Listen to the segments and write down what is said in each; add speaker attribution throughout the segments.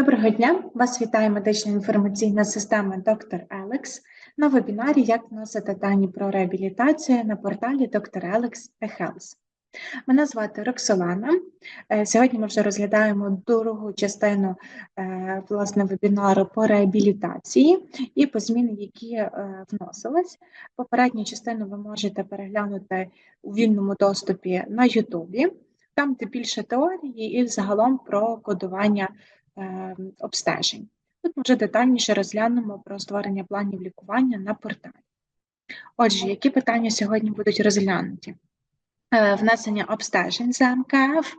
Speaker 1: Доброго дня! Вас вітає медична інформаційна система Доктор Елекс на вебінарі Як вносити дані про реабілітацію на порталі Доктор Елекс eHealth. Мене звати Роксолана. Е, Сьогодні ми вже розглядаємо другу частину е, власне вебінару по реабілітації і по зміни, які е, вносились. Попередню частину ви можете переглянути у вільному доступі на Ютубі, там де більше теорії і загалом про кодування обстежень. Тут ми вже детальніше розглянемо про створення планів лікування на порталі. Отже, які питання сьогодні будуть розглянуті? Е, Внесення обстежень за МКФ,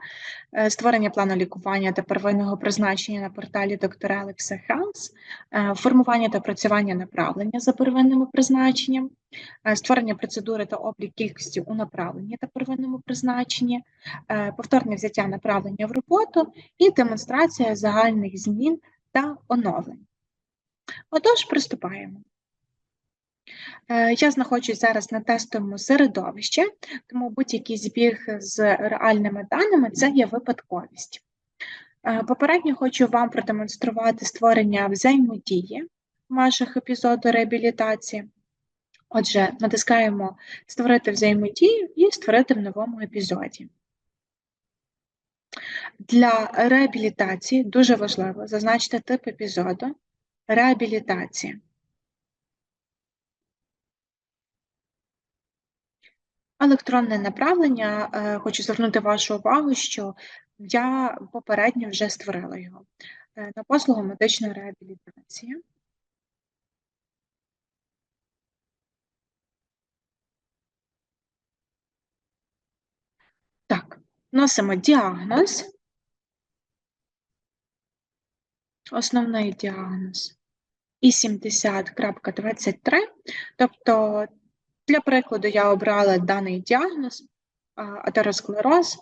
Speaker 1: е, створення плану лікування та первинного призначення на порталі доктора Алекса Health, е, формування та працювання направлення за первинним призначенням, створення процедури та облік кількості у направленні та первинному призначенні, повторне взяття направлення в роботу і демонстрація загальних змін та оновлень. Отож, приступаємо. Е, Я знаходжусь зараз на тестовому середовищі, тому будь-який збіг з реальними даними це є випадковість. Е, Попередньо хочу вам продемонструвати створення взаємодії в межах епізоду реабілітації. Отже, натискаємо Створити взаємодію і створити в новому епізоді. Для реабілітації дуже важливо зазначити тип епізоду реабілітація. Електронне направлення. е, Хочу звернути вашу увагу, що я попередньо вже створила його е, на послугу медичної реабілітації. Так, вносимо діагноз. Основний діагноз і 70.23. Тобто, для прикладу, я обрала даний діагноз атеросклероз.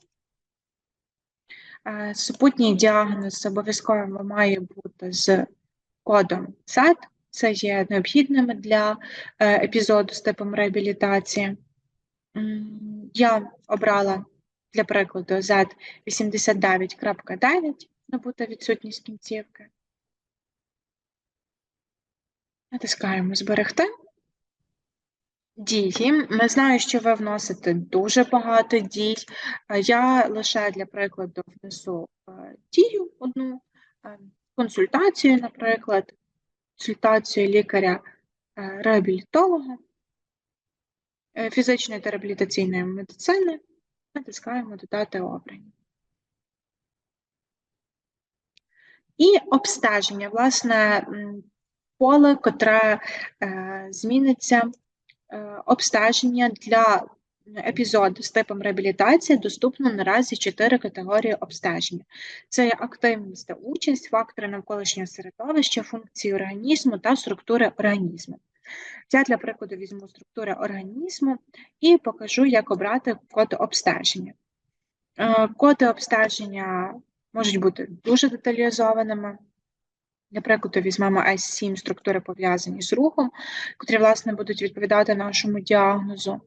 Speaker 1: Е, Супутній діагноз обов'язково має бути з кодом Z. Це є необхідним для е, епізоду з типом реабілітації. Я обрала для прикладу Z89.9, набута відсутність кінцівки. Натискаємо Зберегти. Дії. Ми знаю, що ви вносите дуже багато дій. Е, Я лише для прикладу внесу е, дію одну, е, консультацію, наприклад, консультацію лікаря-реабілітолога, фізичної та реабілітаційної медицини. Натискаємо Додати обрані. І обстеження, власне, поле, котре е, зміниться Е, обстеження для епізоду з типом реабілітації доступно наразі чотири категорії обстеження: це активність та участь, фактори навколишнього середовища, функції організму та структури організму. Я для прикладу візьму структури організму і покажу, як обрати коди обстеження. Е, Коди обстеження можуть бути дуже деталізованими. Для прикладу, візьмемо S7 структури пов'язані з рухом, котрі, власне, будуть відповідати нашому діагнозу.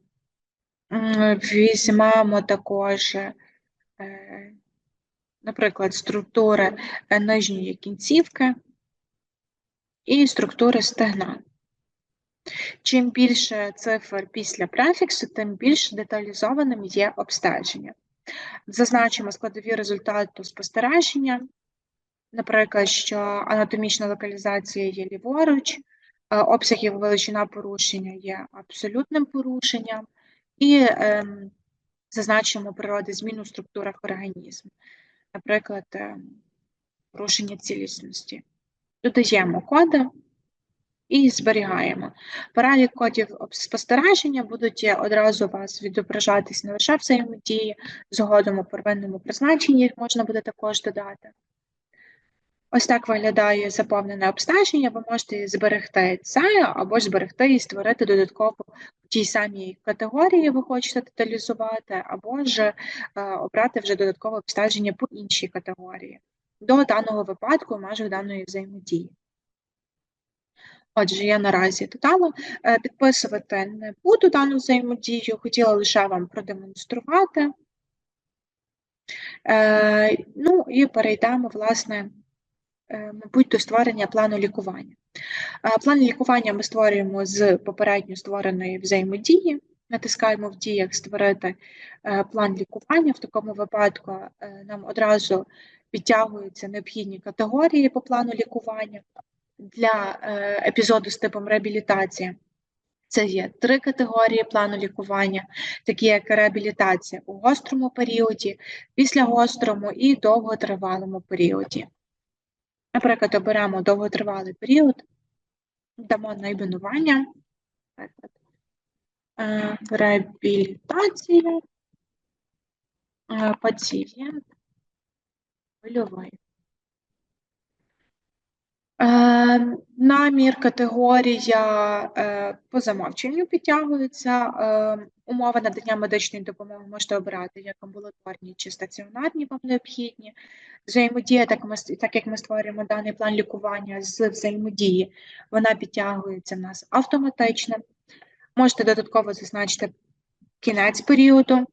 Speaker 1: Візьмемо також, е, наприклад, структури нижньої кінцівки і структури стегна. Чим більше цифр після префіксу, тим більш деталізованим є обстеження. Зазначимо складові результати спостереження, наприклад, що анатомічна локалізація є ліворуч, е, обсяг і величина порушення є абсолютним порушенням, і ем, зазначимо природи змін у структурах організму, наприклад, ем, порушення цілісності. Додаємо коди і зберігаємо. Перелік кодів спостереження будуть одразу у вас відображатись не лише взаємодії, згодом у первинному призначенні їх можна буде також додати. Ось так виглядає заповнене обстеження. Ви можете зберегти це або ж зберегти і створити додатково в тій самій категорії, ви хочете деталізувати, або ж е, обрати вже додаткове обстеження по іншій категорії до даного випадку в межах даної взаємодії. Отже, я наразі додала. Е, Підписувати не буду дану взаємодію, хотіла лише вам продемонструвати. Е, Ну і перейдемо, власне, мабуть, до створення плану лікування. Е, План лікування ми створюємо з попередньо створеної взаємодії. Натискаємо в діях створити е, план лікування. В такому випадку е, нам одразу підтягуються необхідні категорії по плану лікування для е, епізоду з типом реабілітації. Це є три категорії плану лікування, такі як реабілітація у гострому періоді, після гострому і довготривалому періоді. Наприклад, оберемо довготривалий період, дамо найменування, наприклад, е, реабілітація, е, пацієнт хвильовий. Е, Намір, категорія по замовченню підтягується. Умови надання медичної допомоги можете обирати як амбулаторні чи стаціонарні вам необхідні. Взаємодія, так, ми, так як ми створюємо даний план лікування з взаємодії, вона підтягується в нас автоматично. Можете додатково зазначити кінець періоду.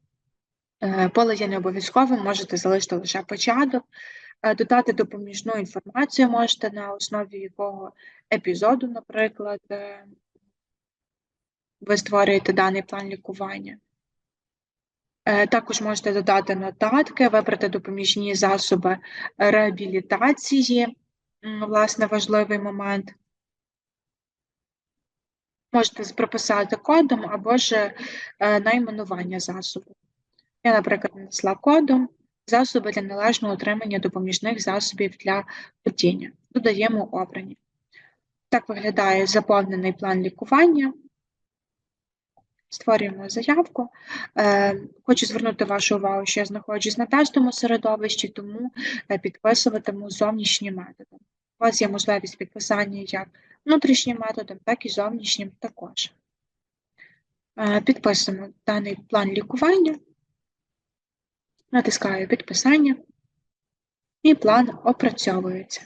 Speaker 1: Е, Поле не обов'язковим, можете залишити лише початок. Е, Додати допоміжну інформацію можете на основі якого епізоду, наприклад, е, ви створюєте даний план лікування. Е, Також можете додати нотатки, вибрати допоміжні засоби реабілітації, власне, важливий момент. Можете прописати кодом або ж е, найменування засобу. Я, наприклад, нанесла кодом засоби для належного отримання допоміжних засобів для ходіння. Додаємо обрані. Так виглядає заповнений план лікування. Створюємо заявку. Е, Хочу звернути вашу увагу, що я знаходжусь на тестовому середовищі, тому е, підписуватиму зовнішні методи. У вас є можливість підписання як внутрішнім методом, так і зовнішнім також. Е, Підписуємо даний план лікування, натискаю підписання, і план опрацьовується.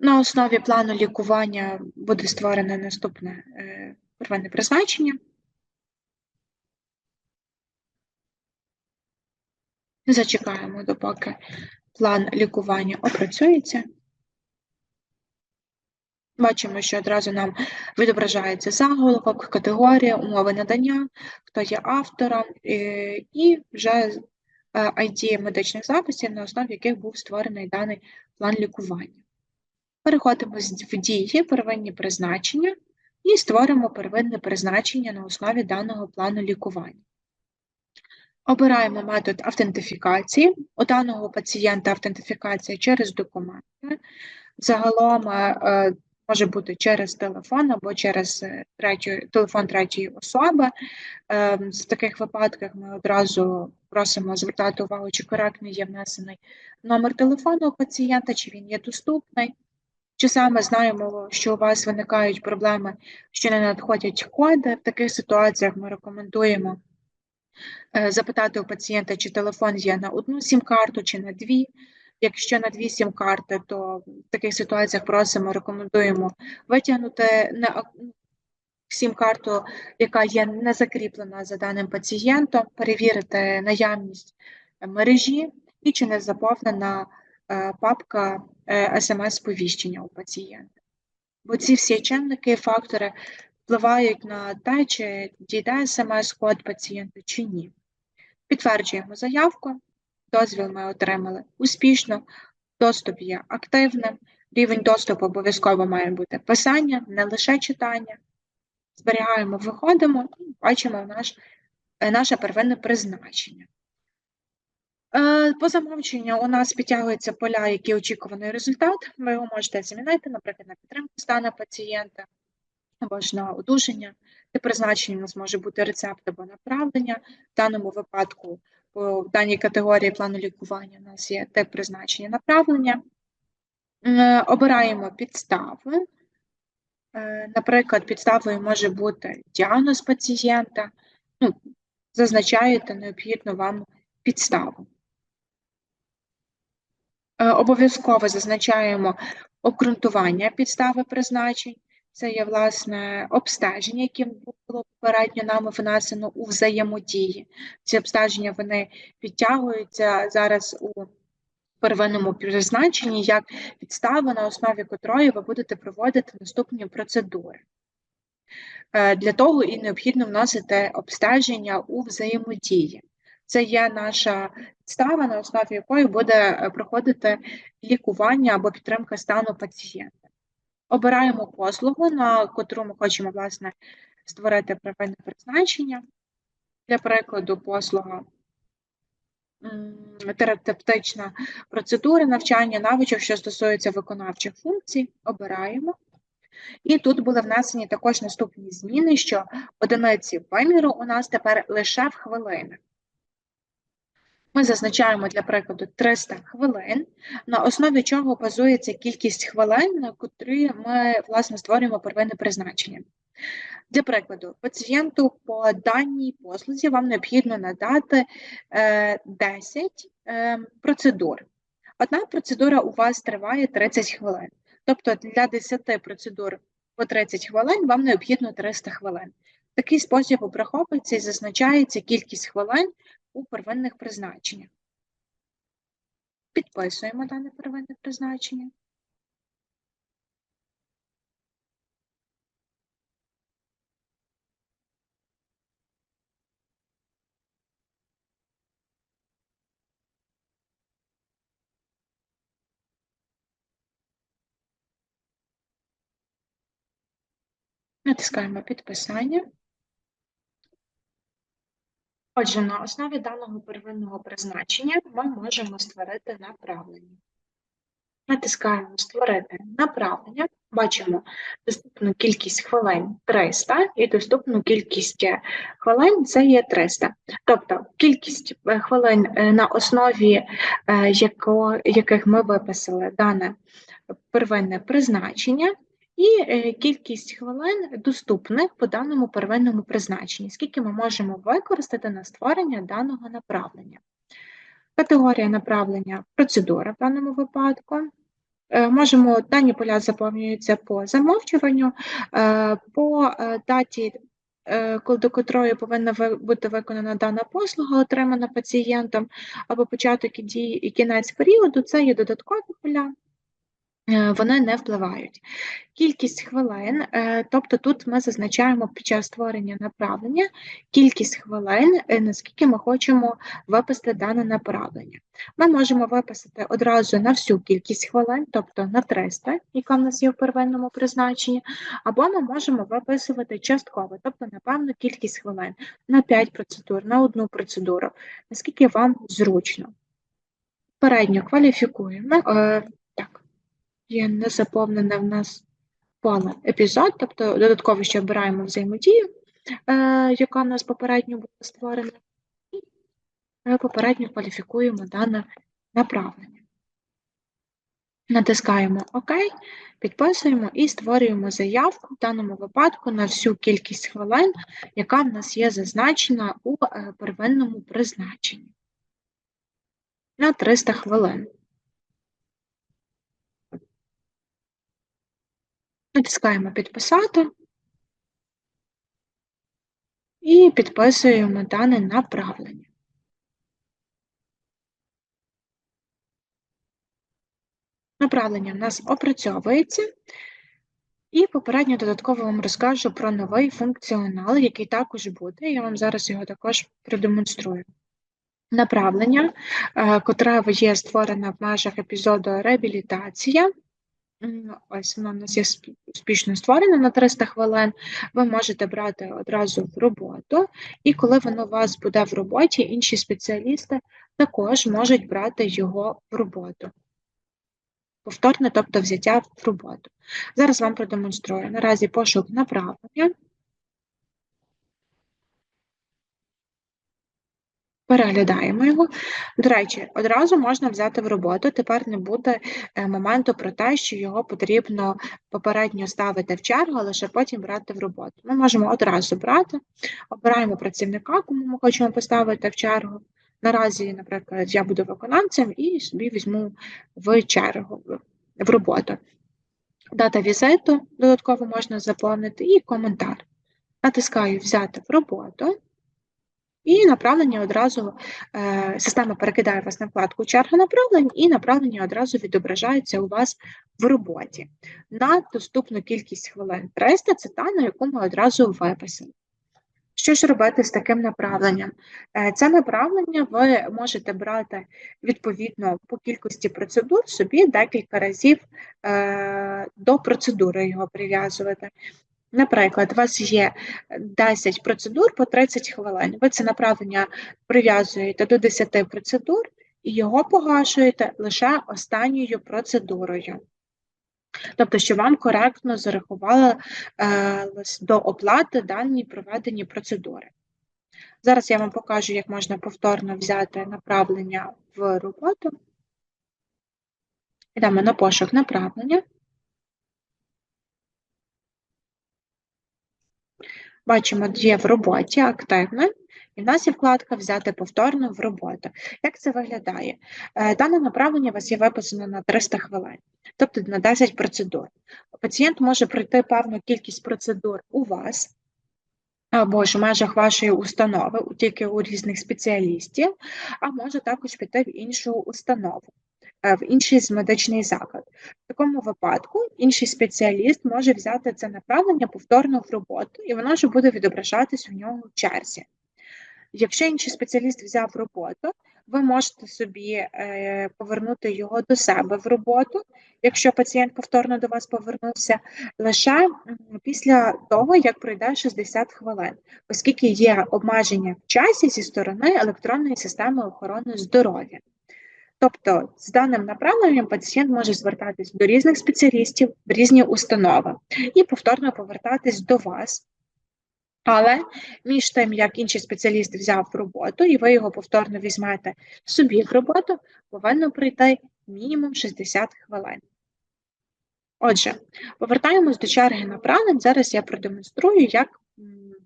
Speaker 1: На основі плану лікування буде створене наступне е, первинне призначення. Зачекаємо, допоки план лікування опрацюється. Бачимо, що одразу нам відображається заголовок, категорія, умови надання, хто є автором, е, і вже е, ID медичних записів, на основі яких був створений даний план лікування. Переходимо в дії первинні призначення і створимо первинне призначення на основі даного плану лікування. Обираємо метод автентифікації. У даного пацієнта автентифікація через документи. Загалом е, е, може бути через телефон або через е, третю, телефон третьої особи. Е, В таких випадках ми одразу просимо звертати увагу, чи коректно є внесений номер телефону у пацієнта, чи він є доступний. Чи саме знаємо, що у вас виникають проблеми, що не надходять коди. В таких ситуаціях ми рекомендуємо е, запитати у пацієнта, чи телефон є на одну сім-карту, чи на дві. Якщо на дві сім-карти, то в таких ситуаціях просимо, рекомендуємо витягнути на сім-карту, яка є не закріплена за даним пацієнтом, перевірити наявність мережі і чи не заповнена папка смс-сповіщення у пацієнта. Бо ці всі чинники, фактори впливають на те, чи дійде смс-код пацієнта чи ні. Підтверджуємо заявку, дозвіл ми отримали успішно, доступ є активним, рівень доступу обов'язково має бути писання, не лише читання. Зберігаємо, виходимо і бачимо наш, е, наше первинне призначення. По замовченню у нас підтягуються поля, які очікуваний результат. Ви його можете змінити, наприклад, на підтримку стану пацієнта або ж на одужання. Тип призначення у нас може бути рецепт або направлення. В даному випадку, в даній категорії плану лікування, у нас є тип призначення направлення. Обираємо підставу. Е, Наприклад, підставою може бути діагноз пацієнта. Ну, зазначаєте необхідну вам підставу. Е, Обов'язково зазначаємо обґрунтування підстави призначень. Це є, власне, обстеження, яке було попередньо нами внесено у взаємодії. Ці обстеження вони підтягуються зараз у первинному призначенні як підставу, на основі котрої ви будете проводити наступні процедури. Е, Для того і необхідно вносити обстеження у взаємодії. Це є наша підстава, на основі якої буде е, проходити лікування або підтримка стану пацієнта. Обираємо послугу, на котру ми хочемо власне створити первинне призначення. Для прикладу, послуга терапевтична процедура навчання навичок, що стосуються виконавчих функцій. Обираємо. І тут були внесені також наступні зміни, що одиниці виміру у нас тепер лише в хвилинах. Ми зазначаємо для прикладу 300 хвилин, на основі чого базується кількість хвилин, на котрі ми власне створюємо первинне призначення. Для прикладу, пацієнту по даній послузі вам необхідно надати е, 10 е, процедур. Одна процедура у вас триває 30 хвилин. Тобто для 10 процедур по 30 хвилин вам необхідно 300 хвилин. Такий спосіб обраховується і зазначається кількість хвилин у первинних призначеннях. Підписуємо дане первинне призначення. Натискаємо підписання. Отже, на основі даного первинного призначення ми можемо створити направлення. Натискаємо Створити направлення. Бачимо доступну кількість хвилин 300 і доступну кількість е, хвилин це є 300. Тобто кількість е, хвилин е, на основі яких ми виписали дане первинне призначення, і кількість хвилин доступних по даному первинному призначенні, скільки ми можемо використати на створення даного направлення. Категорія направлення процедура в даному випадку. Можемо дані поля заповнюються по замовчуванню, по даті, до котрої повинна бути виконана дана послуга, отримана пацієнтом, або початок і кінець періоду це є додаткові поля. Е, вони не впливають. Кількість хвилин, е, тобто тут ми зазначаємо під час створення направлення кількість хвилин, е, наскільки ми хочемо виписати дане направлення. Ми можемо виписати одразу на всю кількість хвилин, тобто на 300, яка в нас є в первинному призначенні, або ми можемо виписувати частково, тобто на певну кількість хвилин, на 5 процедур, на одну процедуру, наскільки вам зручно. Передньо кваліфікуємо. Є незаповнене в нас поле епізод, тобто додатково ще обираємо взаємодію, е, яка в нас попередньо була створена, і попередньо кваліфікуємо дане направлення. Натискаємо ОК, підписуємо і створюємо заявку в даному випадку на всю кількість хвилин, яка в нас є зазначена у е, первинному призначенні на 300 хвилин. Натискаємо Підписати і підписуємо дане направлення. Направлення в нас опрацьовується, і попередньо додатково вам розкажу про новий функціонал, який також буде. Я вам зараз його також продемонструю. Направлення, е, котре є створено в межах епізоду реабілітація. Ось воно в нас є успішно створена на 300 хвилин. Ви можете брати одразу в роботу, і коли воно у вас буде в роботі, інші спеціалісти також можуть брати його в роботу. Повторне, тобто взяття в роботу. Зараз вам продемонструю. Наразі пошук направлення. Переглядаємо його. До речі, одразу можна взяти в роботу. Тепер не буде е, моменту про те, що його потрібно попередньо ставити в чергу, а лише потім брати в роботу. Ми можемо одразу брати, обираємо працівника, кому ми хочемо поставити в чергу. Наразі, наприклад, я буду виконавцем і собі візьму в чергу в роботу. Дата візиту додатково можна заповнити і коментар. Натискаю Взяти в роботу І направлення одразу е, система перекидає вас на вкладку черга направлень, і направлення одразу відображається у вас в роботі на доступну кількість хвилин 300 це та, на яку ми одразу виписали. Що ж робити з таким направленням? Е, Це направлення ви можете брати відповідно по кількості процедур собі декілька разів е, до процедури його прив'язувати. Наприклад, у вас є 10 процедур по 30 хвилин. Ви це направлення прив'язуєте до 10 процедур і його погашуєте лише останньою процедурою. Тобто, що вам коректно зарахували е, до оплати дані проведені процедури. Зараз я вам покажу, як можна повторно взяти направлення в роботу. Йдемо на пошук направлення. Бачимо, є в роботі активне, і в нас є вкладка Взяти повторно в роботу. Як це виглядає? Е, Дане направлення у вас є виписано на 300 хвилин, тобто на 10 процедур. Пацієнт може пройти певну кількість процедур у вас. Або ж в межах вашої установи, тільки у різних спеціалістів, а може також піти в іншу установу, в інший медичний заклад. В такому випадку інший спеціаліст може взяти це направлення повторно в роботу, і воно вже буде відображатись у нього в черзі. Якщо інший спеціаліст взяв роботу, ви можете собі е, повернути його до себе в роботу, якщо пацієнт повторно до вас повернувся, лише після того, як пройде 60 хвилин, оскільки є обмеження в часі зі сторони електронної системи охорони здоров'я. Тобто з даним направленням пацієнт може звертатись до різних спеціалістів в різні установи і повторно повертатись до вас. Але між тим, як інший спеціаліст взяв роботу, і ви його повторно візьмете собі в роботу, повинно пройти мінімум 60 хвилин. Отже, повертаємось до черги направлень. Зараз я продемонструю, як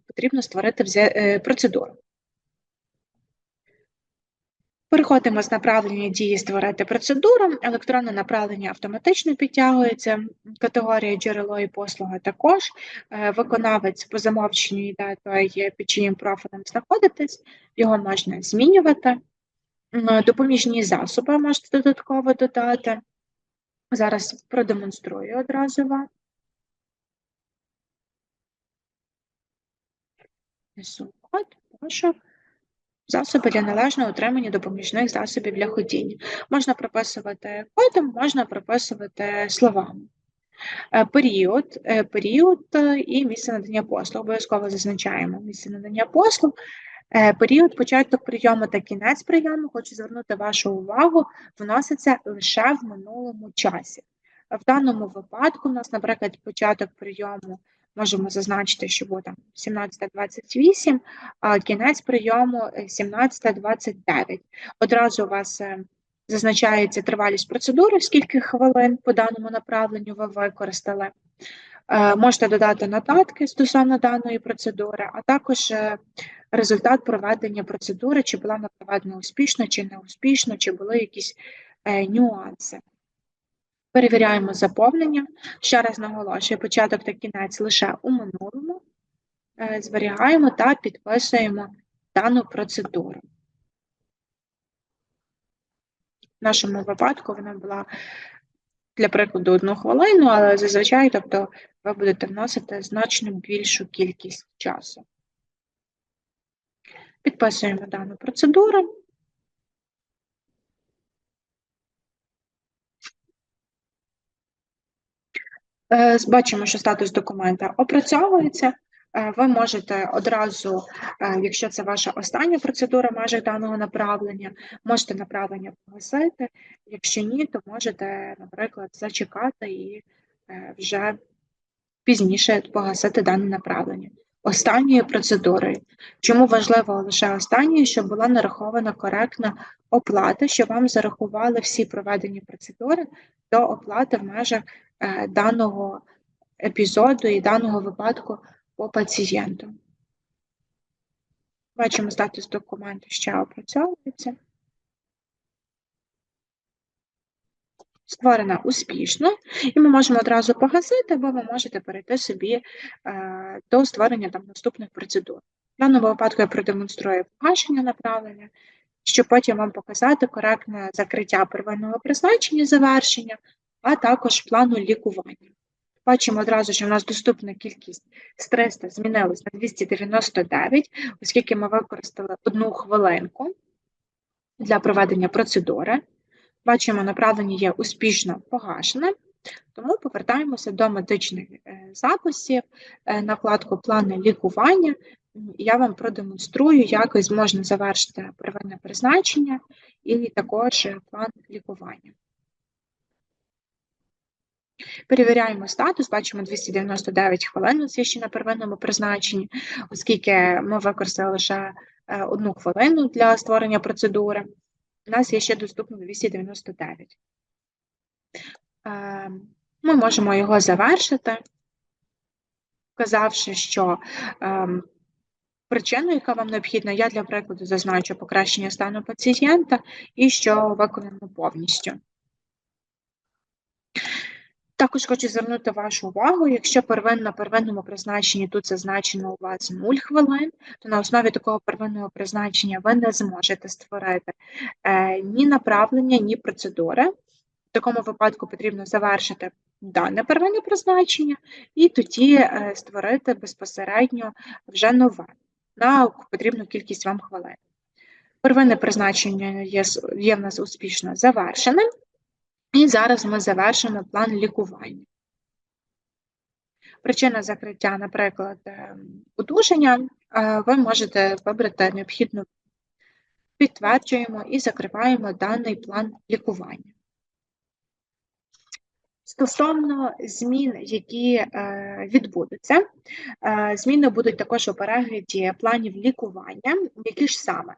Speaker 1: потрібно створити е, процедуру. Переходимо з направлення дії створити процедуру. Електронне направлення автоматично підтягується. Категорія джерело і послуга також. Е, Виконавець по замовченню йде той, під чиїм профілем знаходитесь, його можна змінювати. Допоміжні засоби можете додатково додати. Зараз продемонструю одразу вам. Несу код, пошук. Засоби для належного утримання допоміжних засобів для ходіння. Можна прописувати кодом, можна прописувати словами. Е, Період, е, період е, і місце надання послуг. Обов'язково зазначаємо місце надання послуг. Період, початок прийому та кінець прийому, хочу звернути вашу увагу, вноситься лише в минулому часі. В даному випадку у нас, наприклад, початок прийому можемо зазначити, що буде там 17.28, а кінець прийому е, 17.29. Одразу у вас е, зазначається тривалість процедури, скільки хвилин по даному направленню ви використали. Е, Можете додати нотатки стосовно даної процедури, а також е, результат проведення процедури, чи була вона проведена успішно, чи не успішно, чи були якісь е, нюанси. Перевіряємо заповнення. Ще раз наголошую, початок та кінець лише у минулому. Е, Зберігаємо та підписуємо дану процедуру. В нашому випадку вона була для прикладу одну хвилину, але зазвичай, тобто, ви будете вносити значно більшу кількість часу. Підписуємо дану процедуру. Бачимо, що статус документа опрацьовується. Е, Ви можете одразу, е, якщо це ваша остання процедура в межах даного направлення, можете направлення погасити. Якщо ні, то можете, наприклад, зачекати і е, вже пізніше погасити дане направлення. Останньою процедурою. Чому важливо лише останньою, щоб була нарахована коректна оплата, щоб вам зарахували всі проведені процедури до оплати в межах е, даного епізоду і даного випадку по пацієнту. Бачимо, статус документу ще опрацьовується. Створена успішно, і ми можемо одразу погасити, або ви можете перейти собі е, до створення там наступних процедур. В даному випадку я продемонструю погашення направлення, щоб потім вам показати коректне закриття первинного призначення завершення, а також плану лікування. Бачимо одразу, що в нас доступна кількість з 300 змінилась на 299, оскільки ми використали одну хвилинку для проведення процедури. Бачимо, направлення є успішно погашене, тому повертаємося до медичних е, записів е, на вкладку плани лікування. Я вам продемонструю, як можна завершити первинне призначення і також план лікування. Перевіряємо статус, бачимо 299 хвилин ще на первинному призначенні, оскільки ми використали лише е, одну хвилину для створення процедури. У нас є ще доступно 299. Е, Ми можемо його завершити, вказавши, що ем, причину, яка вам необхідна, я для прикладу зазначу покращення стану пацієнта і що виконано повністю. Також хочу звернути вашу увагу, якщо первин на первинному призначенні тут зазначено у вас 0 хвилин, то на основі такого первинного призначення ви не зможете створити е, ні направлення, ні процедури. В такому випадку потрібно завершити дане первинне призначення і тоді е, створити безпосередньо вже нове на потрібну кількість вам хвилин. Первинне призначення є, є в нас успішно завершеним. І зараз ми завершимо план лікування. Причина закриття, наприклад, е, одужання, е, ви можете вибрати необхідну, підтверджуємо і закриваємо даний план лікування. Стосовно змін, які е, відбудуться, зміни будуть також у перегляді планів лікування, які ж саме.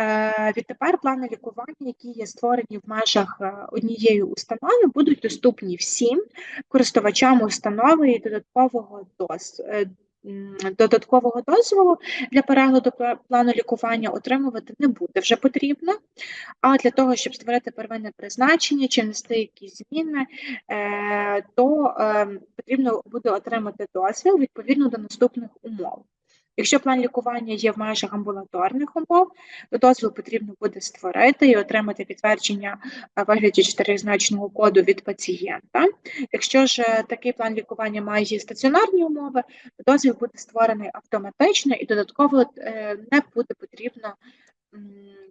Speaker 1: Е, Відтепер плани лікування, які є створені в межах е, однієї установи, будуть доступні всім користувачам установи і додаткового доз. е, Додаткового дозволу для перегляду плану лікування отримувати не буде вже потрібно. А для того, щоб створити первинне призначення чи внести якісь зміни, то е, потрібно буде отримати дозвіл відповідно до наступних умов. Якщо план лікування є в межах амбулаторних умов, то дозвіл потрібно буде створити і отримати підтвердження е, вигляді чотиризначного коду від пацієнта. Якщо ж е, такий план лікування має стаціонарні умови, то дозвіл буде створений автоматично і додатково е, не буде потрібно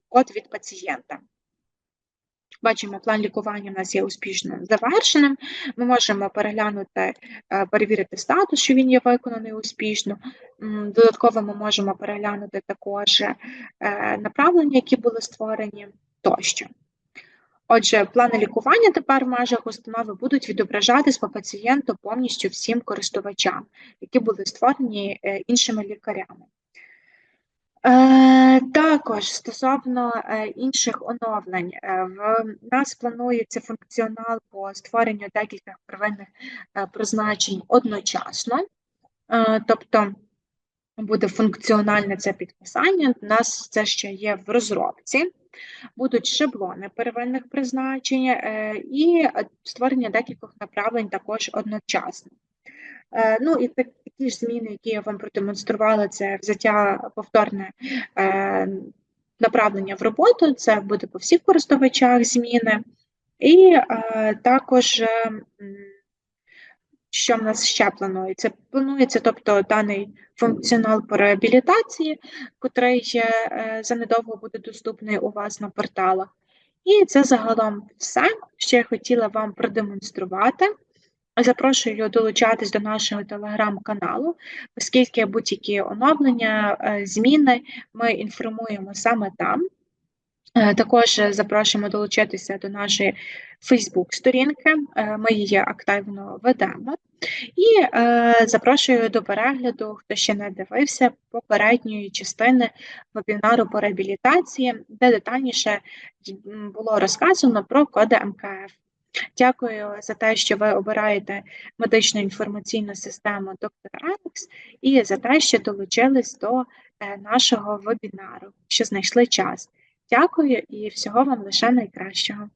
Speaker 1: код від пацієнта. Бачимо, план лікування у нас є успішно завершеним. Ми можемо переглянути, е, перевірити статус, що він є виконаний успішно. Додатково ми можемо переглянути також е, направлення, які були створені тощо. Отже, плани лікування тепер в межах установи будуть відображатись по пацієнту повністю всім користувачам, які були створені е, іншими лікарями. Е, також стосовно е, інших оновлень, е, в нас планується функціонал по створенню декількох первинних е, призначень одночасно, Е, тобто буде функціональне це підписання. У нас це ще є в розробці. Будуть шаблони первинних призначень е, і створення декількох направлень також одночасно. Е, Ну і так- такі ж зміни, які я вам продемонструвала, це взяття повторне е, направлення в роботу, це буде по всіх користувачах зміни. І е, також, е, що в нас ще планується? Планується, тобто, даний функціонал по реабілітації, котрий ще занедовго буде доступний у вас на порталах. І це загалом все, що я хотіла вам продемонструвати. Запрошую долучатись до нашого телеграм-каналу, оскільки будь-які оновлення, е, зміни ми інформуємо саме там. Е, Також запрошуємо долучитися до нашої Фейсбук-сторінки, е, ми її активно ведемо. І запрошую до перегляду, хто ще не дивився, попередньої частини вебінару по реабілітації, де детальніше було розказано про коди МКФ. Дякую за те, що ви обираєте медичну інформаційну систему доктор Алекс і за те, що долучились до е, нашого вебінару, що знайшли час. Дякую і всього вам лише найкращого.